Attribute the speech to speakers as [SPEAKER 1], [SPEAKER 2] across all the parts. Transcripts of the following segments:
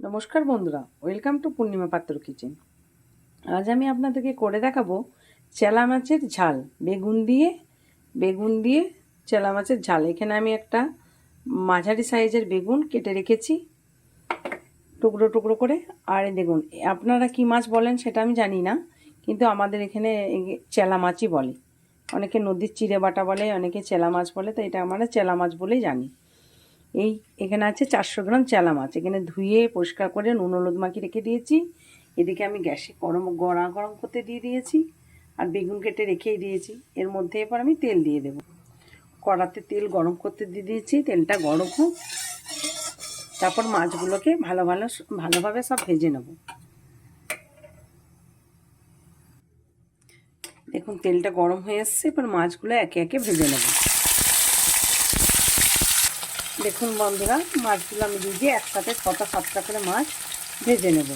[SPEAKER 1] নমস্কার বন্ধুরা, welcome to পূর্ণিমা পাত্র কিচেন। আজ আমি আপনাদেরকে করে দেখাবো চেলা মাছের ঝাল। বেগুন দিয়ে বেগুন দিয়ে চেলা মাছের ঝাল। এখানে আমি একটা মাঝারি সাইজের বেগুন কেটে রেখেছি, টুকরো টুকরো করে। আর দেখুন, আপনারা কি মাছ বলেন সেটা আমি জানি না, কিন্তু আমাদের এখানে চেলা মাছই বলে। অনেকে নদীর চিড়ে বাটা বলে, অনেকে চেলা মাছ বলে, তো এটা আমরা চেলা মাছ বলেই জানি। এই এখানে আছে চারশো গ্রাম চেলা মাছ। এখানে ধুয়ে পরিষ্কার করে নুন হলুদ মাখিয়ে রেখে দিয়েছি। এদিকে আমি গ্যাসে গরম, গড়া গরম করতে দিয়ে দিয়েছি আর বেগুন কেটে রেখেই দিয়েছি। এর মধ্যে এবার আমি তেল দিয়ে দেবো। কড়াতে তেল গরম করতে দিয়ে দিয়েছি। তেলটা গরম হোক, তারপর মাছগুলোকে ভালো ভালো ভালোভাবে সব ভেজে নেব। দেখুন, তেলটা গরম হয়ে এসছে, এবার মাছগুলো একে একে ভেজে নেব। দেখুন বন্ধুরা, মাছগুলো আমি দিয়ে একসাথে ছটা সাতটা করে মাছ ভেজে নেব।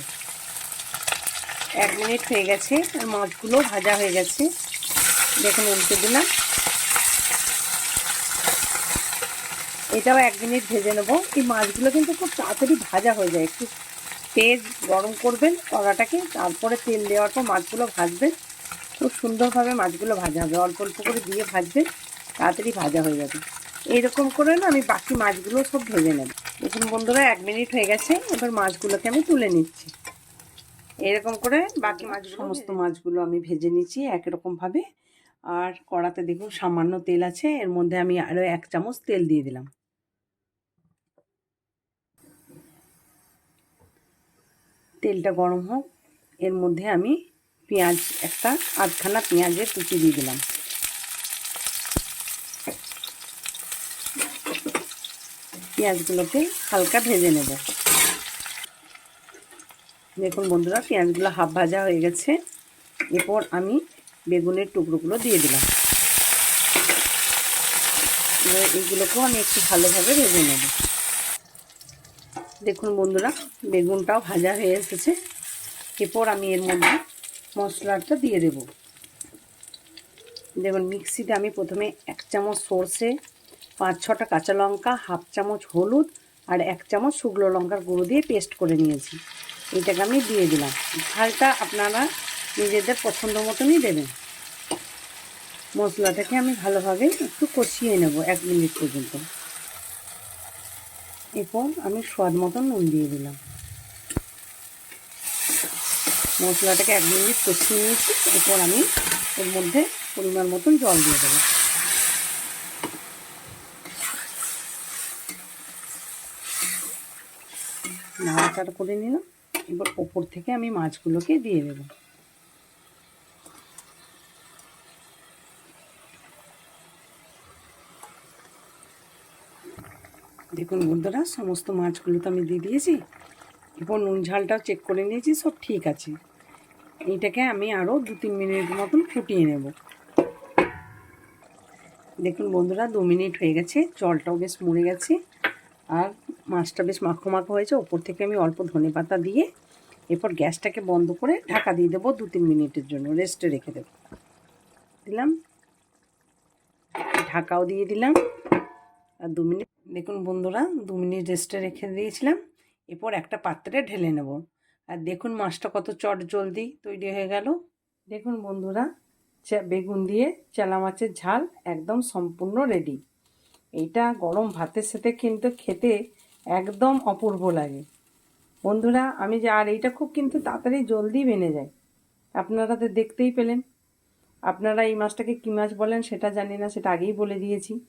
[SPEAKER 1] এক মিনিট হয়ে গেছে, আর মাছগুলো ভাজা হয়ে গেছে। দেখুন, উল্টে দিলাম। এটাও এক মিনিট ভেজে নেব। এই মাছগুলো কিন্তু খুব তাড়াতাড়ি ভাজা হয়ে যায়। একটু তেল গরম করবেন কড়াটাকে, তারপরে তেল দেওয়ার পর মাছগুলো ভাজবেন। খুব সুন্দরভাবে মাছগুলো ভাজা হবে। অল্প অল্প করে দিয়ে ভাজবেন, তাড়াতাড়ি ভাজা হয়ে যাবে। এইরকম করে না আমি বাকি মাছগুলো সব ভেজে নেব। দেখুন বন্ধুরা এক মিনিট হয়ে গেছে এবার মাছগুলোকে আমি তুলে নিচ্ছি। এরকম করে বাকি মাছ সমস্ত মাছগুলো আমি ভেজে নিচ্ছি একরকমভাবে। আর কড়াতে দেখুন সামান্য তেল আছে এর মধ্যে আমি আরও এক চামচ তেল দিয়ে দিলাম। তেলটা গরম হোক এর মধ্যে আমি পেঁয়াজ একটা আধখানা পেঁয়াজের কুচি দিয়ে দিলাম। পেঁয়াজগুলোকে হালকা ভেজে নেব। দেখুন বন্ধুরা, পেঁয়াজগুলো হাফ ভাজা হয়ে গেছে। এরপর আমি বেগুনের টুকরোগুলো দিয়ে দিলাম। এবার এইগুলোকেও আমি একটু ভালোভাবে ভেজে নেব। দেখুন বন্ধুরা, বেগুনটাও ভাজা হয়ে এসেছে। এরপর আমি এর মধ্যে মশলাটা দিয়ে দেব। দেখুন, মিক্সিতে আমি প্রথমে এক চামচ সর্ষে পাঁচ ছটা কাঁচা লঙ্কা, হাফ চামচ হলুদ আর এক চামচ শুকনো লঙ্কার গুঁড়ো দিয়ে পেস্ট করে নিয়েছি। এইটাকে আমি দিয়ে দিলাম। ঝালটা আপনারা নিজেদের পছন্দ মতনই দেবেন। মশলাটাকে আমি ভালোভাবে একটু কষিয়ে নেব এক মিনিট পর্যন্ত। এরপর আমি স্বাদ মতন নুন দিয়ে দিলাম। মশলাটাকে এক মিনিট কষিয়ে নিয়েছি। এরপর আমি এর মধ্যে পরিমাণ মতন জল দিয়ে দেবো। নাড়াচাড়া করে নিলাম। এবার ওপর থেকে আমি মাছগুলোকে দিয়ে দেবো। দেখুন বন্ধুরা, সমস্ত মাছগুলো তো আমি দিয়ে দিয়েছি। এরপর নুন ঝালটাও চেক করে নিয়েছি, সব ঠিক আছে। এইটাকে আমি আরও দু তিন মিনিট মতন ফুটিয়ে নেব। দেখুন বন্ধুরা, দু মিনিট হয়ে গেছে, জলটাও বেশ মরে গেছে। আর মাছটা বেশ মাখো মাখো হয়েছে। ওপর থেকে আমি অল্প ধনে পাতা দিয়ে এরপর গ্যাসটাকে বন্ধ করে ঢাকা দিয়ে দেবো দু তিন মিনিটের জন্য। রেস্টে রেখে দেবো। দিলাম। ঢাকাও দিয়ে দিলাম। আর দু মিনিট দেখুন বন্ধুরা, দু মিনিট রেস্টে রেখে দিয়েছিলাম। এরপর একটা পাত্রে ঢেলে নেব। আর দেখুন মাছটা কত চট জলদি তৈরি হয়ে গেল। দেখুন বন্ধুরা বেগুন দিয়ে চেলা মাছের ঝাল একদম সম্পূর্ণ রেডি। এইটা গরম ভাতের সাথে কিন্তু খেতে একদম অপূর্ব লাগে। বন্ধুরা, আমি যে, আর এইটা খুব কিন্তু তাড়াতাড়ি জলদি বেনে যায়। আপনারা তো দেখতেই পেলেন। আপনারা এই মাছটাকে কী মাছ বলেন সেটা জানি না, সেটা আগেই বলে দিয়েছি।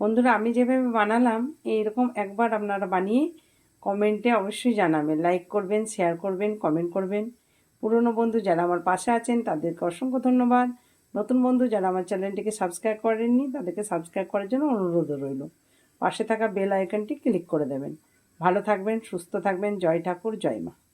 [SPEAKER 1] বন্ধুরা, আমি যেভাবে বানালাম, এইরকম একবার আপনারা বানিয়ে কমেন্টে অবশ্যই জানাবেন। লাইক করবেন, শেয়ার করবেন, কমেন্ট করবেন। পুরনো বন্ধু যারা আমার পাশে আছেন, তাদেরকে অসংখ্য ধন্যবাদ। নতুন বন্ধু যারা আমার চ্যানেলটিকে সাবস্ক্রাইব করেননি, তাদেরকে সাবস্ক্রাইব করার জন্য অনুরোধ রইল। পাশে থাকা বেল আইকনটি ক্লিক করে দেবেন। ভালো থাকবেন, সুস্থ থাকবেন। জয় ঠাকুর, জয় মা।